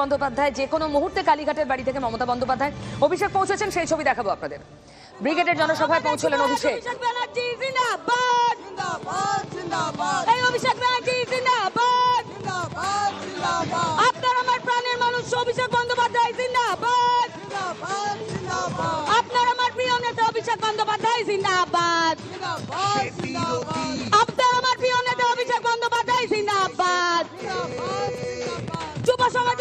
বন্দ্যোপাধ্যায় যে কোনো মুহূর্তে কালীঘাটের বাড়ি থেকে মমতা বন্দ্যোপাধ্যায় অভিষেক পৌঁছেছেন, সেই ছবি দেখাবো আপনাদের। ব্রিগেডের জনসভায় পৌঁছলেন অভিষেক। আপনার আমার নেতা, অভিষেক বন্দ্যোপাধ্যায় আমার প্রিয় নেতা, অভিষেক বন্দ্যোপাধ্যায়, জিন্দাবাদ। যুব অভিষেক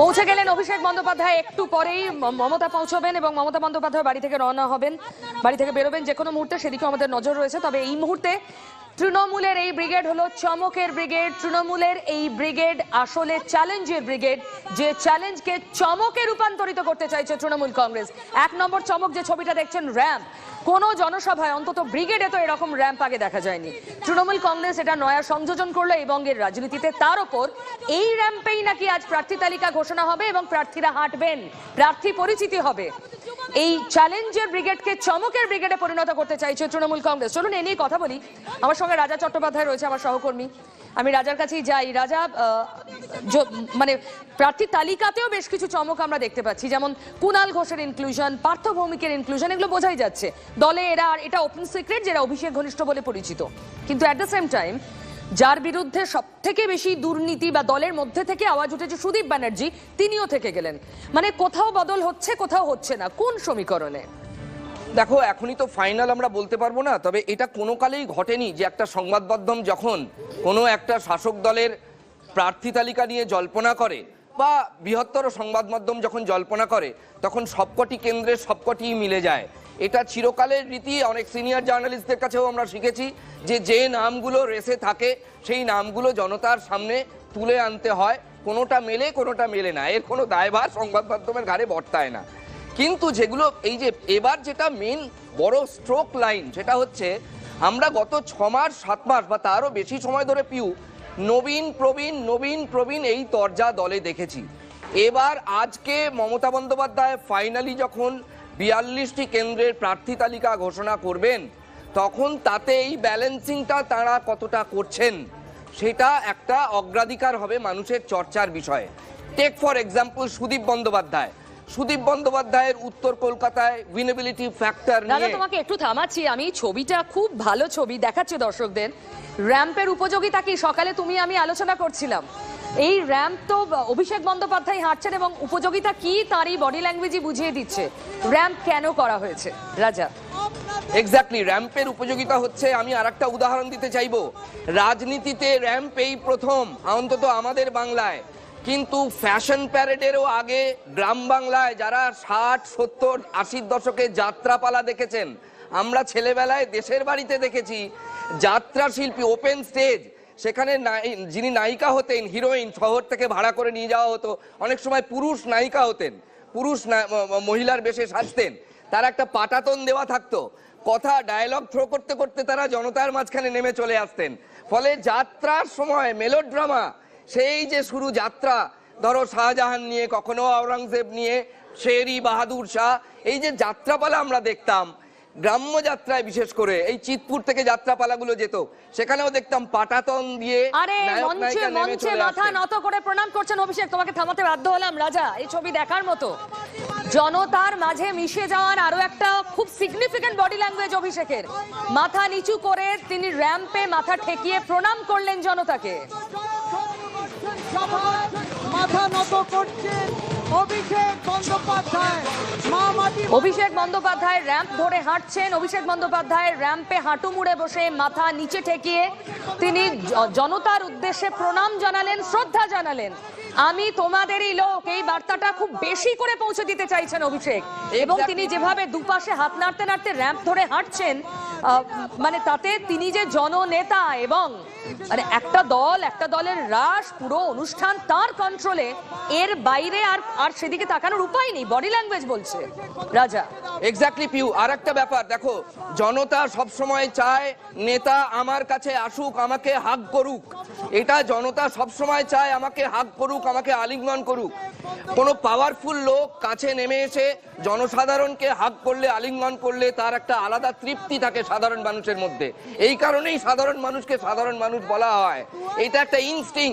পৌঁছে গেলেন অভিষেক বন্দ্যোপাধ্যায়। একটু পরেই মমতা পৌঁছবেন এবং মমতা বন্দ্যোপাধ্যায় বাড়ি থেকে রওনা হবেন। বাড়ি থেকে বেরোবেন যে কোনো মুহূর্তে সেদিকে আমাদের নজর রয়েছে। তবে এই মুহূর্তে তৃণমূলের এই ব্রিগেড হলো চমকের ব্রিগেড। তৃণমূলের এই ব্রিগেড আসলে চ্যালেঞ্জের ব্রিগেড। যে চ্যালেঞ্জকে চমকে রূপান্তরিত করতে চাইছে তৃণমূল কংগ্রেস। এক নম্বর চমক যে ছবিটা দেখছেন, র্যাম্প। কোন জনসভায়, অন্তত ব্রিগেডে তো এরকম র্যাম্প আগে দেখা যায়নি। তৃণমূল কংগ্রেস এটা নয়া সংযোজন করল এই বঙ্গের রাজনীতিতে। তার ওপর এই র্যাম্পেই নাকি আজ প্রার্থী তালিকা ঘোষণা হবে এবং প্রার্থীরা হাঁটবেন। প্রার্থী পরিচিতি হবে। এই চ্যালেঞ্জের ব্রিগেডকে চমকের ব্রিগেডে পরিণত করতে চাইছে তৃণমূল কংগ্রেস। চলুন, এ নিয়ে কথা বলি। আমার সঙ্গে রাজা চট্টোপাধ্যায় রয়েছে, আমার সহকর্মী। আমি রাজার কাছেই যাই। রাজা মানে প্রার্থী তালিকাতেও বেশ কিছু চমক আমরা দেখতে পাচ্ছি। যেমন কুনাল ঘোষের ইনক্লুশন পার্থ ভৌমিকের ইনক্লুশন এগুলো বোঝাই যাচ্ছে। দলে এরা এটা ওপেন সিক্রেট যেটা অভিষেক ঘনিষ্ঠ বলে পরিচিত। কিন্তু অ্যাট দ্য সেম টাইম যার বিরুদ্ধে সব থেকে বেশি দুর্নীতি বা দলের মধ্যে থেকে আওয়াজ উঠেছে সুদীপ ব্যানার্জি, তিনিও থেকে গেলেন। মানে কোথাও বদল হচ্ছে, কোথাও হচ্ছে না, কোন সমীকরণে? দেখো, এখনই তো ফাইনাল আমরা বলতে পারব না, তবে এটা কোনো কালেই ঘটেনি যে একটা সংবাদ মাধ্যম যখন কোনো একটা শাসক দলের প্রার্থী তালিকা নিয়ে জল্পনা করে, বা বৃহত্তর সংবাদ মাধ্যম যখন জল্পনা করে, তখন সবকটি কেন্দ্রের সবকটি মিলে যায়। এটা চিরকালের রীতি, অনেক সিনিয়র জার্নালিস্টদের কাছেও আমরা শিখেছি যে যে নামগুলো রেসে থাকে, সেই নামগুলো জনতার সামনে তুলে আনতে হয়। কোনোটা মেলে কোনোটা মেলে না। এর কোনো দায়ভার সংবাদ মাধ্যমের ঘাড়ে বর্তায় না। কিন্তু যেগুলো, এই যে এবার যেটা মেন বড় স্ট্রোক লাইন সেটা হচ্ছে আমরা গত ছ মাস সাত মাস বা তারও বেশি সময় ধরে পিউ, নবীন, প্রবীণ নবীন, প্রবীণ এই তরজা দলে দেখেছি। এবার আজকে মমতা বন্দ্যোপাধ্যায় ফাইনালি যখন বিয়াল্লিশটি কেন্দ্রের প্রার্থী তালিকা ঘোষণা করবেন তখন তাতে এই ব্যালেন্সিংটা তারা কতটা করছেন সেটা একটা অগ্রাধিকার হবে মানুষের চর্চার বিষয়ে। Take for example Sudip Bandyopadhyay. Sudip বন্দ্যোপাধ্যায়ের উত্তর কলকাতায় উইনেবিলিটি ফ্যাক্টর নিয়ে তোমাকে একটু থামাচ্ছি আমি ছবিটা খুব ভালো ছবি দেখাচ্ছে দর্শকদের। র্যাম্পের উপযোগিতা কি? সকালে তুমি আমি আলোচনা করছিলাম। এই র্যাম্প তো অভিষেক বন্দ্যোপাধ্যায় হাঁটছেন এবং উপযোগিতা কি তারই বডি ল্যাঙ্গুয়েজই বুঝিয়ে দিচ্ছে? র্যাম্প কেন করা হয়েছে? রাজা। এক্স্যাক্টলি র্যাম্পের উপযোগিতা হচ্ছে, আমি আর একটা উদাহরণ দিতে চাইব। রাজনীতিতে র্যাম্প এই প্রথম, অন্তত আমাদের বাংলায়। কিন্তু ফ্যাশন প্যারেডেরও আগে, গ্রাম বাংলায় যারা ষাট, সত্তর, আশির দশকে যাত্রাপালা দেখেছেন, আমরা ছেলেবেলায় দেশের বাড়িতে দেখেছি যাত্রা শিল্পী ওপেন স্টেজ সেখানে যিনি নায়িকা হতেন, হিরোইন, শহর থেকে ভাড়া করে নিয়ে যাওয়া হতো, অনেক সময় পুরুষ নায়িকা হতেন, পুরুষ মহিলার বেশে সাজতেন, তার একটা পাটাতন দেওয়া থাকতো, কথা ডায়লগ থ্রো করতে করতে তারা জনতার মাঝখানে নেমে চলে আসতেন, ফলে যাত্রার সময় মেলোড্রামা সেই যে শুরু যাত্রা, ধরো শাহজাহান নিয়ে, কখনো আওরঙ্গজেব নিয়ে শেরি বাহাদুর শাহ, এই যে যাত্রাপালা আমরা দেখতাম গ্রাম্য যাত্রায় বিশেষ করে এই চিতপুর থেকে যাত্রাপালাগুলো যেত সেখানেও দেখতাম পাটাতন দিয়ে আরে মঞ্চে মঞ্চে মাথা নত করে প্রণাম করছেন অভিষেক তোমাকে থামাতে বাধ্য হলাম রাজা এই ছবি দেখার মতো। জনতার মাঝে মিশে যাওয়ার আরও একটা খুব সিগনিফিক্যান্ট বডি ল্যাঙ্গুয়েজ অভিষেকের। মাথা নিচু করে তিনি র্যাম্পে মাথা ঠেকিয়ে প্রণাম করলেন জনতাকে। মাথা নত করছেন অভিষেক বন্দ্যোপাধ্যায়। অভিষেক বন্দ্যোপাধ্যায় র্যাম্প ধরে হাঁটছেন। অভিষেক বন্দ্যোপাধ্যায় র্যাম্পে হাঁটু মুড়ে বসে মাথা নিচে ঠেকিয়ে তিনি জনতার উদ্দেশ্যে প্রণাম জানালেন শ্রদ্ধা জানালেন। আমি তোমাদেরই লোক এই বার্তাটা খুব বেশি করে পৌঁছে দিতে চাইছেন অভিষেক। এবং তিনি যেভাবে দুপাশে হাত নাড়তে নাড়তে র্যাম্প ধরে হাঁটছেন মানে তাতে তিনি যে জননেতা এবং মানে একটা দল, একটা দলের রাস পুরো অনুষ্ঠান তার কন্ট্রোলে এর বাইরে আর আর সেদিকে তাকানোর উপায় নেই বডি ল্যাঙ্গুয়েজ বলছে রাজা। এক্স্যাক্টলি পিউ আর একটা ব্যাপার, দেখো, জনতা সব সময় চায় নেতা আমার কাছে আসুক, আমাকে হাগ করুক। এটা জনতা সব সময় চায়, আমাকে হাগ করুক, আমাকে আলিঙ্গন করুক। কোনো পাওয়ারফুল লোক কাছে নেমে এসে জনসাধারণকে হাক করলে, আলিঙ্গন করলে তার একটা আলাদা তৃপ্তি থাকে সাধারণ মানুষের মধ্যে। এই কারণেই সাধারণ মানুষকে সাধারণ মানুষ বলা হয়। এটা একটা ইনস্টিং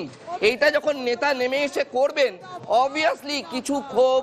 এইটা যখন নেতা নেমে এসে করবেন অবভিয়াসলি কিছু ক্ষোভ